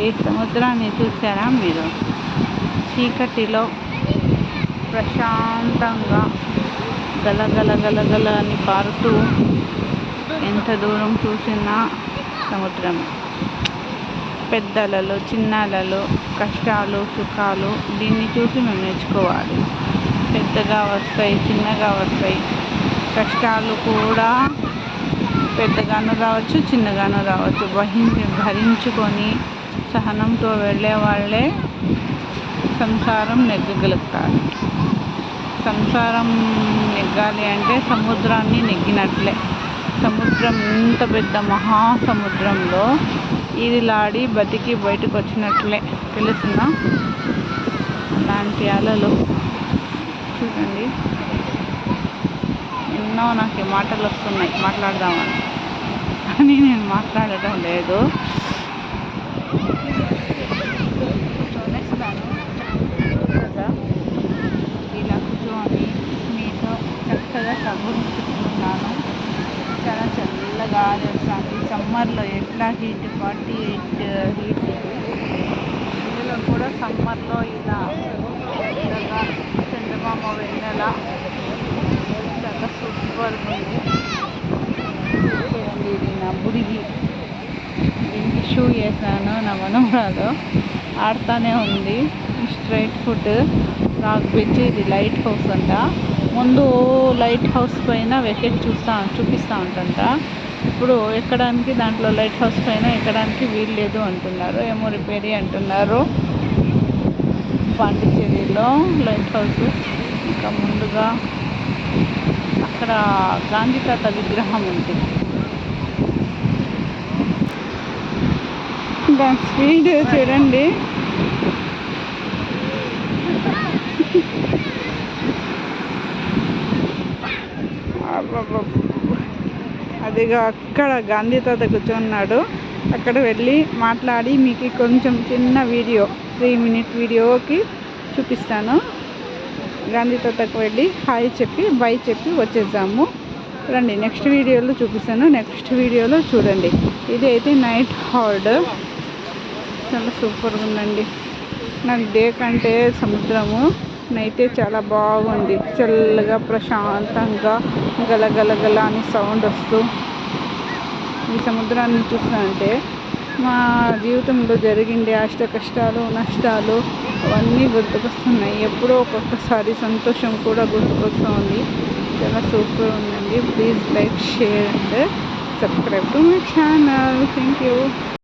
ఈ సముద్రాన్ని చూసారా మీరు? చీకటిలో ప్రశాంతంగా గలగల గలగల అని పారుతూ ఎంత దూరం చూసినా సముద్రం. పెద్దలలో చిన్నలలో కష్టాలు సుఖాలు దీన్ని చూసి మేము నేర్చుకోవాలి. పెద్దగా వస్తాయి చిన్నగా వస్తాయి. కష్టాలు కూడా పెద్దగాను రావచ్చు చిన్నగాను రావచ్చు. వహించి భరించుకొని సహనంతో వెళ్ళే వాళ్ళే సంసారం నెగ్గగలుగుతారు. సంసారం నెగ్గాలి అంటే సముద్రాన్ని నెగ్గినట్లే. సముద్రం ఇంత పెద్ద మహాసముద్రంలో ఈదిలాడి బతికి బయటకు వచ్చినట్లే తెలుసునా అలాంటి అలలు. చూడండి. ఎన్నో నాకు మాటలు వస్తున్నాయి మాట్లాడదామని. కానీ నేను మాట్లాడటం లేదు. చల్లగా వస్తుంది సమ్మర్లో ఎట్లా హీట్? Forty eight heat. ఇందులో కూడా సమ్మర్లో ఇలా చల్లగా చందమామ వెన్నెల చాలా సూపర్ ఉంది. చూడండి ఇది నా బుడిగి దీనికి షూ వేసాను నా మనవరాలు ఆడుతూనే ఉంది. Straight food. రాక్ బీచ్ ఇది లైట్ హౌస్ అంట. ముందు లైట్ హౌస్ పైన వెకెట్ చూస్తా చూపిస్తూ ఉంటంట. ఇప్పుడు ఎక్కడానికి దాంట్లో లైట్ హౌస్ పైన ఎక్కడానికి వీలు లేదు అంటున్నారు. ఏమో రిపేరీ అంటున్నారు. పాండిచ్చేరిలో లైట్ హౌస్. ఇంకా ముందుగా అక్కడ గాంధీ తాత విగ్రహం ఉంది. దాని స్పీడ్ చూడండి. అదిగా అక్కడ గాంధీ తాత కూర్చున్నాడు. అక్కడ వెళ్ళి మాట్లాడి మీకు కొంచెం చిన్న వీడియో త్రీ మినిట్ వీడియోకి చూపిస్తాను. గాంధీ తాతకు వెళ్ళి హాయ్ చెప్పి బై చెప్పి వచ్చేద్దాము. రండి నెక్స్ట్ వీడియోలో చూపిస్తాను. నెక్స్ట్ వీడియోలో చూడండి. ఇది అయితే నైట్ హార్డ్ చాలా సూపర్గా ఉందండి. నాకు డే కంటే సముద్రము. అయితే చాలా బాగుంది. చల్లగా ప్రశాంతంగా గలగలగల అని సౌండ్ వస్తూ ఈ సముద్రాన్ని చూస్తుంటే మా జీవితంలో జరిగిండే అష్ట కష్టాలు నష్టాలు అవన్నీ గుర్తుకొస్తున్నాయి. ఎప్పుడో ఒక్కొక్కసారి సంతోషం కూడా గుర్తుకొస్తుంది. చాలా సూపర్ ఉందండి. Please like share and subscribe to my channel. Thank you.